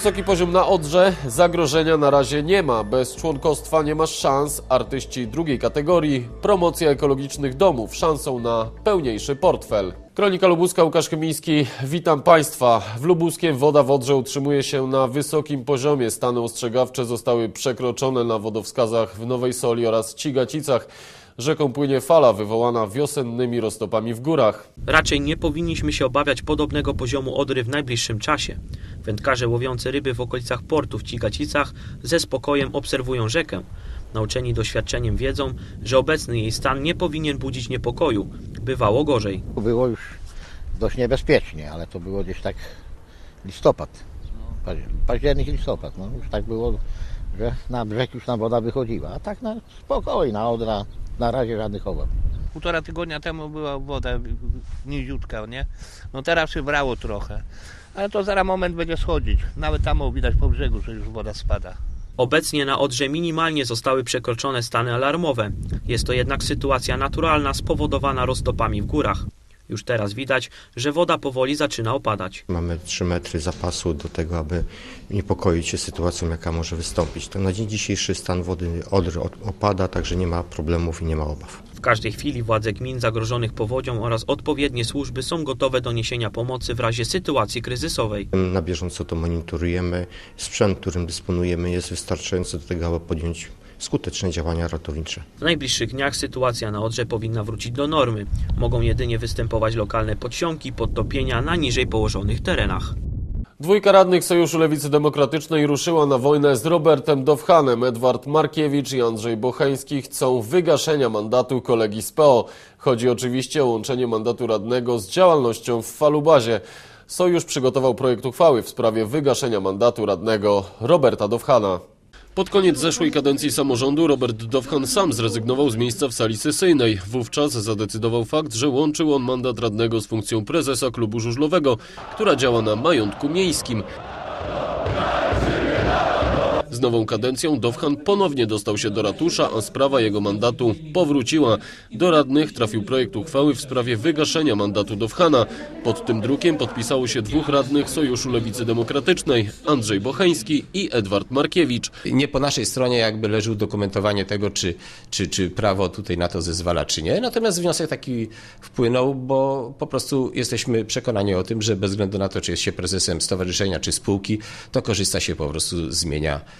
Wysoki poziom na Odrze, zagrożenia na razie nie ma. Bez członkostwa nie masz szans. Artyści drugiej kategorii, promocja ekologicznych domów, szansą na pełniejszy portfel. Kronika Lubuska, Łukasz Chymiński, witam Państwa. W Lubuskiem woda w Odrze utrzymuje się na wysokim poziomie. Stany ostrzegawcze zostały przekroczone na wodowskazach w Nowej Soli oraz Cigacicach. Rzeką płynie fala wywołana wiosennymi roztopami w górach. Raczej nie powinniśmy się obawiać podobnego poziomu Odry w najbliższym czasie. Wędkarze łowiący ryby w okolicach portu w Cigacicach ze spokojem obserwują rzekę. Nauczeni doświadczeniem wiedzą, że obecny jej stan nie powinien budzić niepokoju. Bywało gorzej. Było już dość niebezpiecznie, ale to było gdzieś tak listopad. Paź- Październik, listopad. No, już tak było, że na brzeg już tam woda wychodziła. A tak na spokojnie, na odra, na razie żadnych obaw. Półtora tygodnia temu była woda niziutka, nie? No teraz się brało trochę. Ale to zaraz moment będzie schodzić. Nawet tam widać po brzegu, że już woda spada. Obecnie na Odrze minimalnie zostały przekroczone stany alarmowe. Jest to jednak sytuacja naturalna spowodowana roztopami w górach. Już teraz widać, że woda powoli zaczyna opadać. Mamy 3 metry zapasu do tego, aby niepokoić się sytuacją, jaka może wystąpić. To na dzień dzisiejszy stan wody Odry od- opada, także nie ma problemów i nie ma obaw. W każdej chwili władze gmin zagrożonych powodzią oraz odpowiednie służby są gotowe do niesienia pomocy w razie sytuacji kryzysowej. Na bieżąco to monitorujemy. Sprzęt, którym dysponujemy jest wystarczający do tego, aby podjąć skuteczne działania ratownicze. W najbliższych dniach sytuacja na Odrze powinna wrócić do normy. Mogą jedynie występować lokalne podsiąki, podtopienia na niżej położonych terenach. Dwójka radnych Sojuszu Lewicy Demokratycznej ruszyła na wojnę z Robertem Dowhanem. Edward Markiewicz i Andrzej Bocheński chcą wygaszenia mandatu kolegi z PO. Chodzi oczywiście o łączenie mandatu radnego z działalnością w Falubazie. Sojusz przygotował projekt uchwały w sprawie wygaszenia mandatu radnego Roberta Dowhana. Pod koniec zeszłej kadencji samorządu Robert Dowhan sam zrezygnował z miejsca w sali sesyjnej. Wówczas zadecydował fakt, że łączył on mandat radnego z funkcją prezesa klubu żużlowego, która działa na majątku miejskim. Z nową kadencją Dowhan ponownie dostał się do ratusza, a sprawa jego mandatu powróciła. Do radnych trafił projekt uchwały w sprawie wygaszenia mandatu Dowhana. Pod tym drukiem podpisało się dwóch radnych Sojuszu Lewicy Demokratycznej, Andrzej Bocheński i Edward Markiewicz. Nie po naszej stronie jakby leży udokumentowanie tego, czy, czy, czy prawo tutaj na to zezwala, czy nie. Natomiast wniosek taki wpłynął, bo po prostu jesteśmy przekonani o tym, że bez względu na to, czy jest się prezesem stowarzyszenia, czy spółki, to korzysta się po prostu z mienia yy,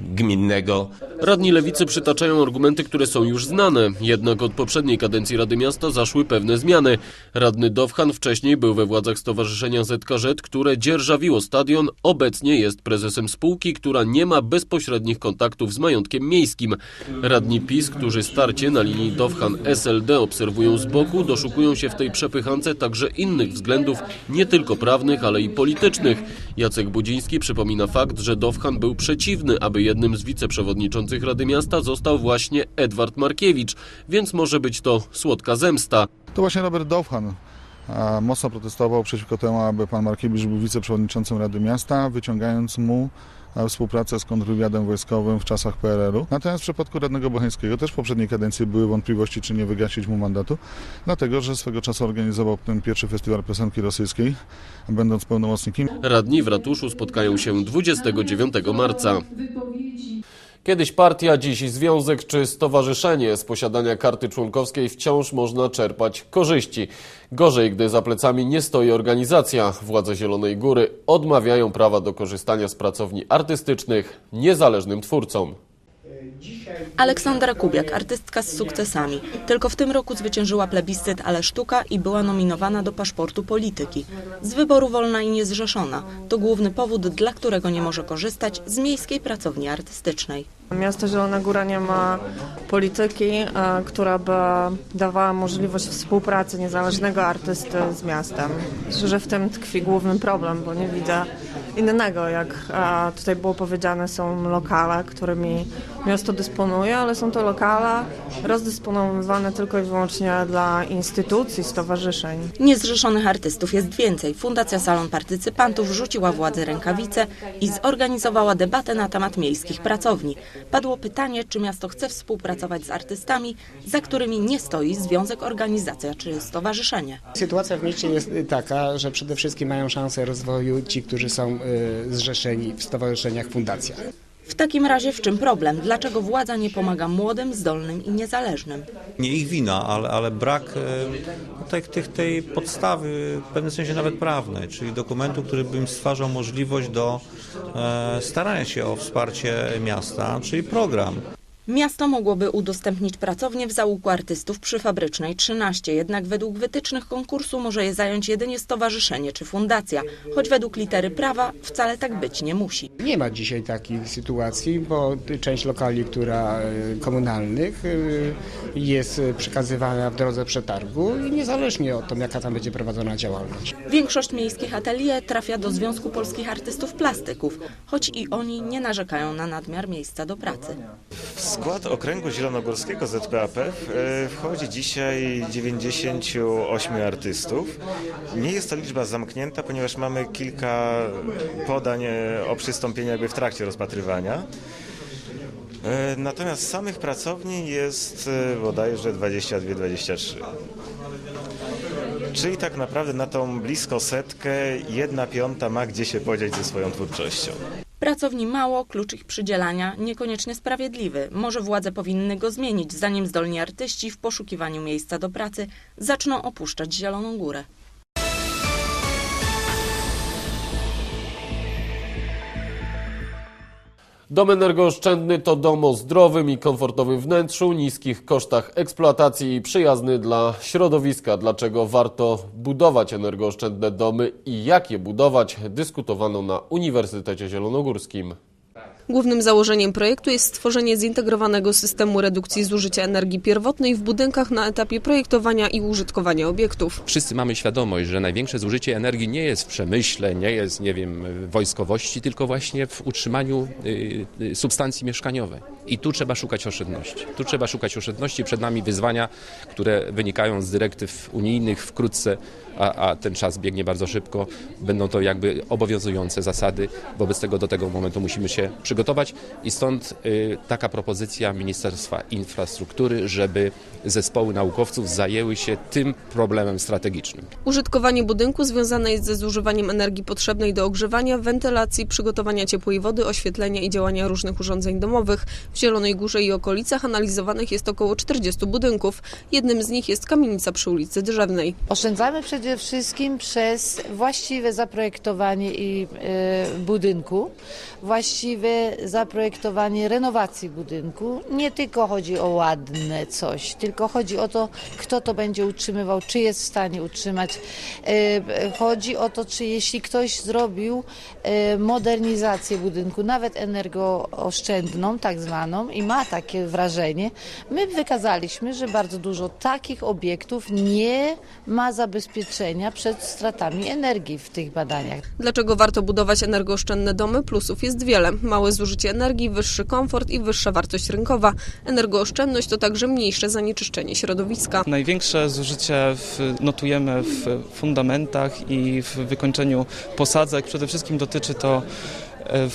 gminnego. Radni lewicy przytaczają argumenty, które są już znane. Jednak od poprzedniej kadencji Rady Miasta zaszły pewne zmiany. Radny Dowhan wcześniej był we władzach Stowarzyszenia ZKZ, które dzierżawiło stadion. Obecnie jest prezesem spółki, która nie ma bezpośrednich kontaktów z majątkiem miejskim. Radni PiS, którzy starcie na linii Dowhan-SLD obserwują z boku, doszukują się w tej przepychance także innych względów, nie tylko prawnych, ale i politycznych. Jacek Budziński przypomina fakt, że Dowhan był przeciwny, aby jednym z wiceprzewodniczących Rady Miasta został właśnie Edward Markiewicz, więc może być to słodka zemsta. To właśnie Robert Dowhan mocno protestował przeciwko temu, aby pan Markiewicz był wiceprzewodniczącym Rady Miasta, wyciągając mu a, współpracę z kontrwywiadem wojskowym w czasach PRL-u. Natomiast w przypadku radnego Bocheńskiego też w poprzedniej kadencji były wątpliwości, czy nie wygasić mu mandatu, dlatego że swego czasu organizował ten pierwszy festiwal piosenki rosyjskiej, będąc pełnomocnikiem. Radni w ratuszu spotkają się 29 marca. Kiedyś partia, dziś związek czy stowarzyszenie. Z posiadania karty członkowskiej wciąż można czerpać korzyści. Gorzej, gdy za plecami nie stoi organizacja. Władze Zielonej Góry odmawiają prawa do korzystania z pracowni artystycznych niezależnym twórcom. Aleksandra Kubiak, artystka z sukcesami. Tylko w tym roku zwyciężyła plebiscyt Ale Sztuka i była nominowana do paszportu polityki. Z wyboru wolna i niezrzeszona. To główny powód, dla którego nie może korzystać z miejskiej pracowni artystycznej. Miasto Zielona Góra nie ma polityki, e, która by dawała możliwość współpracy niezależnego artysty z miastem. Myślę, że w tym tkwi główny problem, bo nie widzę innego, jak tutaj było powiedziane, są lokale, którymi miasto dysponuje, ale są to lokale rozdysponowywane tylko i wyłącznie dla instytucji, stowarzyszeń. Niezrzeszonych artystów jest więcej. Fundacja Salon Partycypantów rzuciła władzy rękawice i zorganizowała debatę na temat miejskich pracowni. Padło pytanie, czy miasto chce współpracować z artystami, za którymi nie stoi związek, organizacja czy stowarzyszenie. Sytuacja w mieście jest taka, że przede wszystkim mają szansę rozwoju ci, którzy są zrzeszeni w stowarzyszeniach, fundacjach. W takim razie w czym problem? Dlaczego władza nie pomaga młodym, zdolnym i niezależnym? nie ich wina, ale, ale brak e, tej, tych, tej podstawy, w pewnym sensie nawet prawnej, czyli dokumentu, który by im stwarzał możliwość do e, starania się o wsparcie miasta, czyli program. Miasto mogłoby udostępnić pracownię w załuku artystów przy Fabrycznej 13, jednak według wytycznych konkursu może je zająć jedynie stowarzyszenie czy fundacja, choć według litery prawa wcale tak być nie musi. Nie ma dzisiaj takiej sytuacji, bo część lokali, która y, komunalnych y, jest przekazywana w drodze przetargu i niezależnie od tego, jaka tam będzie prowadzona działalność. Większość miejskich atelier trafia do Związku Polskich Artystów Plastyków, choć i oni nie narzekają na nadmiar miejsca do pracy. W skład Okręgu Zielonogórskiego ZPAP e, wchodzi dzisiaj 98 artystów. Nie jest to liczba zamknięta, ponieważ mamy kilka podań e, o przystąpienie jakby w trakcie rozpatrywania. E, Natomiast samych pracowni jest bodajże 22-23. Czyli tak naprawdę na tą blisko setkę jedna piąta ma gdzie się podziać ze swoją twórczością. Pracowni mało, klucz ich przydzielania niekoniecznie sprawiedliwy. Może władze powinny go zmienić, zanim zdolni artyści w poszukiwaniu miejsca do pracy zaczną opuszczać Zieloną Górę. Dom energooszczędny to dom o zdrowym i komfortowym wnętrzu, niskich kosztach eksploatacji i przyjazny dla środowiska. Dlaczego warto budować energooszczędne domy i jak je budować, dyskutowano na Uniwersytecie Zielonogórskim. Głównym założeniem projektu jest stworzenie zintegrowanego systemu redukcji zużycia energii pierwotnej w budynkach na etapie projektowania i użytkowania obiektów. Wszyscy mamy świadomość, że największe zużycie energii nie jest w przemyśle, nie jest, nie wiem, wojskowości, tylko właśnie w utrzymaniu y, y, substancji mieszkaniowej. I tu trzeba szukać oszczędności. Tu trzeba szukać oszczędności. Przed nami wyzwania, które wynikają z dyrektyw unijnych wkrótce, a, a ten czas biegnie bardzo szybko. Będą to jakby obowiązujące zasady. Wobec tego do tego momentu musimy się przygotować i stąd y, taka propozycja Ministerstwa Infrastruktury, żeby zespoły naukowców zajęły się tym problemem strategicznym. Użytkowanie budynku związane jest ze zużywaniem energii potrzebnej do ogrzewania, wentylacji, przygotowania ciepłej wody, oświetlenia i działania różnych urządzeń domowych. W Zielonej Górze i okolicach analizowanych jest około 40 budynków. Jednym z nich jest kamienica przy ulicy Drzewnej. Oszczędzamy przede wszystkim przez właściwe zaprojektowanie i e, budynku, właściwe zaprojektowanie renowacji budynku. Nie tylko chodzi o ładne coś, tylko chodzi o to, kto to będzie utrzymywał, czy jest w stanie utrzymać. E, Chodzi o to, czy jeśli ktoś zrobił e, modernizację budynku, nawet energooszczędną, tak zwaną, i ma takie wrażenie, my wykazaliśmy, że bardzo dużo takich obiektów nie ma zabezpieczenia przed stratami energii w tych badaniach. Dlaczego warto budować energooszczędne domy? Plusów jest wiele. Małe zużycie energii, wyższy komfort i wyższa wartość rynkowa. Energooszczędność to także mniejsze zanieczyszczenie środowiska. Największe zużycie w, notujemy w fundamentach i w wykończeniu posadzek. Przede wszystkim dotyczy to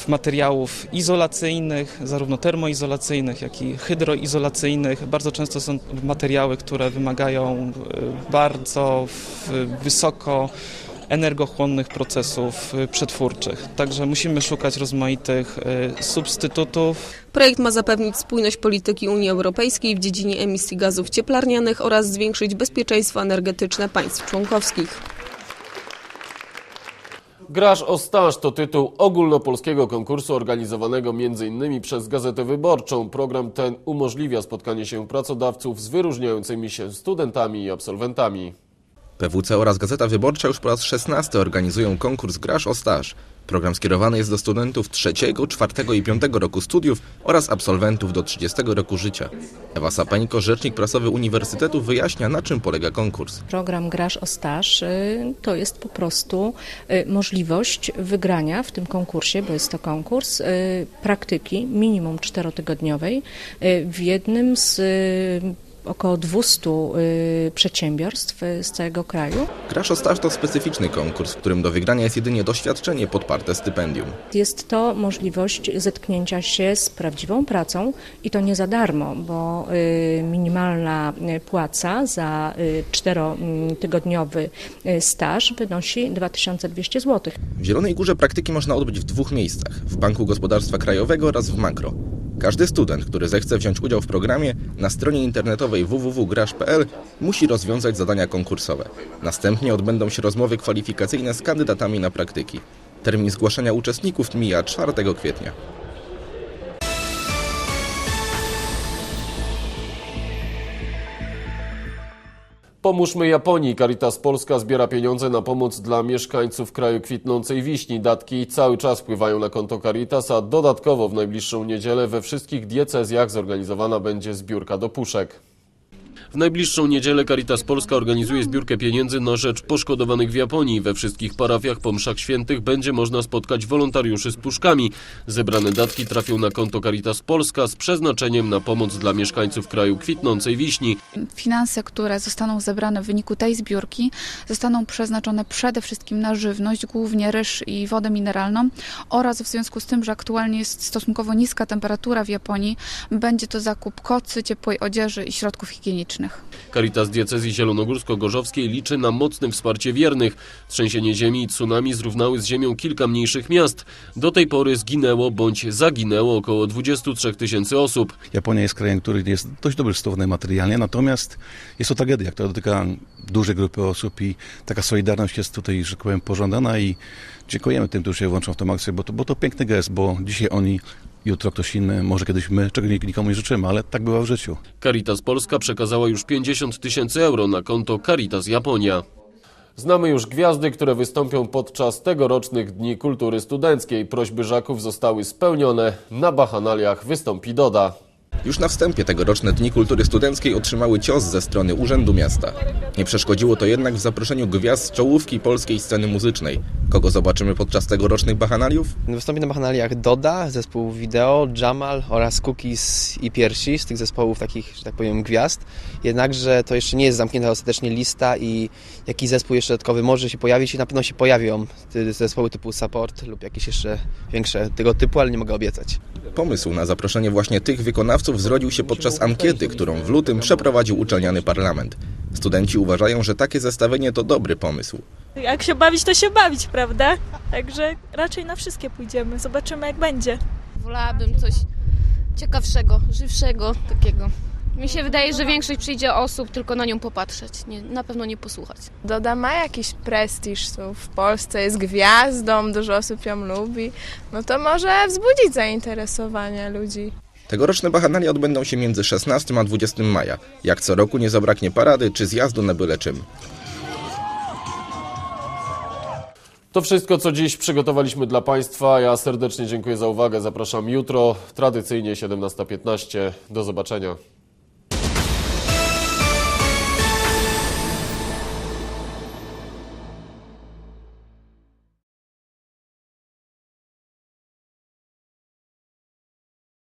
materiałów izolacyjnych, zarówno termoizolacyjnych, jak i hydroizolacyjnych. Bardzo często są materiały, które wymagają e, bardzo w- wysoko energochłonnych procesów e, przetwórczych. Także musimy szukać rozmaitych e, substytutów. Projekt ma zapewnić spójność polityki Unii Europejskiej w dziedzinie emisji gazów cieplarnianych oraz zwiększyć bezpieczeństwo energetyczne państw członkowskich. Graż o staż to tytuł ogólnopolskiego konkursu organizowanego m.in. przez Gazetę Wyborczą. Program ten umożliwia spotkanie się pracodawców z wyróżniającymi się studentami i absolwentami. PWC oraz Gazeta Wyborcza już po raz 16 organizują konkurs Graż o staż. Program skierowany jest do studentów trzeciego, czwartego i piątego roku studiów oraz absolwentów do 30 roku życia. Ewa Sapeńko, rzecznik prasowy Uniwersytetu wyjaśnia na czym polega konkurs. Program Graż o Staż y, to jest po prostu y, możliwość wygrania w tym konkursie, bo jest to konkurs, y, praktyki minimum czterotygodniowej w jednym z około 200 y, przedsiębiorstw y, z całego kraju. Graż o staż to specyficzny konkurs, w którym do wygrania jest jedynie doświadczenie podparte stypendium. Jest to możliwość zetknięcia się z prawdziwą pracą i to nie za darmo, bo y, minimalna płaca za czterotygodniowy staż wynosi 2200 zł. W Zielonej Górze praktyki można odbyć w dwóch miejscach: w Banku Gospodarstwa Krajowego oraz w Makro. Każdy student, który zechce wziąć udział w programie, na stronie internetowej www.grasz.pl musi rozwiązać zadania konkursowe. Następnie odbędą się rozmowy kwalifikacyjne z kandydatami na praktyki. Termin zgłaszania uczestników mija 4 kwietnia. Pomóżmy Japonii. Caritas Polska zbiera pieniądze na pomoc dla mieszkańców kraju kwitnącej wiśni. Datki cały czas wpływają na konto Caritas, a dodatkowo w najbliższą niedzielę we wszystkich diecezjach zorganizowana będzie zbiórka do puszek. W najbliższą niedzielę Caritas Polska organizuje zbiórkę pieniędzy na rzecz poszkodowanych w Japonii. We wszystkich parafiach po mszach świętych będzie można spotkać wolontariuszy z puszkami. Zebrane datki trafią na konto Caritas Polska z przeznaczeniem na pomoc dla mieszkańców kraju kwitnącej wiśni. Finanse, które zostaną zebrane w wyniku tej zbiórki, zostaną przeznaczone przede wszystkim na żywność, głównie ryż i wodę mineralną oraz w związku z tym, że aktualnie jest stosunkowo niska temperatura w Japonii, będzie to zakup kocy, ciepłej odzieży i środków higienicznych. Caritas Diecezji Zielonogórsko-Gorzowskiej liczy na mocne wsparcie wiernych. Trzęsienie ziemi i tsunami zrównały z ziemią kilka mniejszych miast. Do tej pory zginęło bądź zaginęło około 23 tysięcy osób. Japonia jest krajem, który jest dość dobrze sytuowany materialnie, natomiast jest to tragedia, która dotyka dużej grupy osób i taka solidarność jest tutaj, że tak powiem, pożądana i dziękujemy tym, którzy się włączą w tę akcję, bo to, bo to piękny gest, bo dzisiaj oni, jutro ktoś inny, może kiedyś my, czego nikomu nie życzymy, ale tak bywa w życiu. Caritas Polska przekazała już 50 tysięcy euro na konto Caritas Japonia. Znamy już gwiazdy, które wystąpią podczas tegorocznych Dni Kultury Studenckiej. Prośby Żaków zostały spełnione. Na Bachanaliach wystąpi Doda. Już na wstępie tegoroczne Dni Kultury Studenckiej otrzymały cios ze strony Urzędu Miasta. Nie przeszkodziło to jednak w zaproszeniu gwiazd z czołówki polskiej sceny muzycznej. Kogo zobaczymy podczas tegorocznych bachanaliów? Wystąpi na bachanaliach Doda, zespół Wideo, Jamal oraz Cookies i Piersi z tych zespołów takich, że tak powiem, gwiazd. Jednakże to jeszcze nie jest zamknięta ostatecznie lista i jaki zespół jeszcze dodatkowy może się pojawić i na pewno się pojawią zespoły typu Support lub jakieś jeszcze większe tego typu, ale nie mogę obiecać. Pomysł na zaproszenie właśnie tych wykonawców zrodził się podczas ankiety, którą w lutym przeprowadził uczelniany parlament. Studenci uważają, że takie zestawienie to dobry pomysł. Jak się bawić, to się bawić, prawda? Także raczej na wszystkie pójdziemy. Zobaczymy, jak będzie. Wolałabym coś ciekawszego, żywszego takiego. Mi się wydaje, że większość przyjdzie osób tylko na nią popatrzeć, nie, na pewno nie posłuchać. Doda ma jakiś prestiż, tu w Polsce jest gwiazdą, dużo osób ją lubi, no to może wzbudzić zainteresowanie ludzi. Tegoroczne bachanalia odbędą się między 16 a 20 maja. Jak co roku nie zabraknie parady czy zjazdu na byle czym. To wszystko, co dziś przygotowaliśmy dla Państwa. Ja serdecznie dziękuję za uwagę. Zapraszam jutro, tradycyjnie 17.15. Do zobaczenia.